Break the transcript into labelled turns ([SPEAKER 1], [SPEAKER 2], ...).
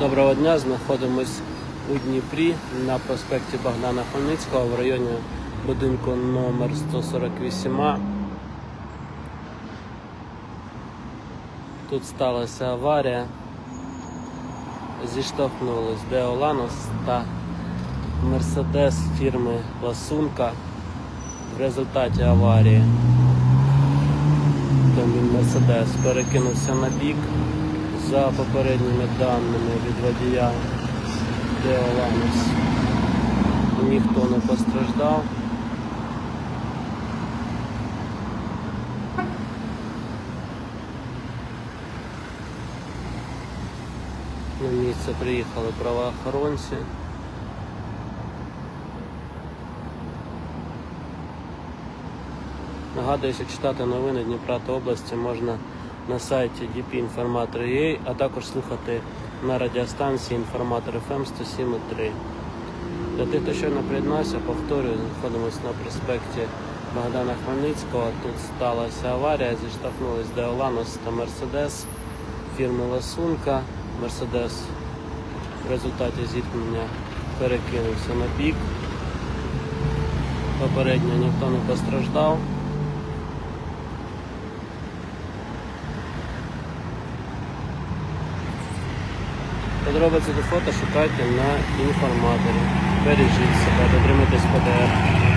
[SPEAKER 1] Доброго дня, знаходимось у Дніпрі на проспекті Богдана Хмельницького в районі будинку номер 148. Тут сталася аварія. Зіштовхнулись Деоланос та Мерседес фірми Ласунка. В результаті аварії Мерседес перекинувся на бік. За попередніми даними від водія Деоланус ніхто не постраждав. На місце приїхали правоохоронці. Нагадую, що читати новини Дніпра та області можна на сайті dpinformator.ua, а також слухати на радіостанції інформатор FM 107.3. Для тих, хто щойно приєднався, повторюю, знаходимося на проспекті Богдана Хмельницького. Тут сталася аварія, зіштовхнулись Деоланос та Мерседес фірми Ласунка. Мерседес в результаті зіткнення перекинувся на бік. Попередньо ніхто не постраждав. Подробиці до фото шукайте на інформаторі. Бережіть себе, дотримуйтесь ПДР.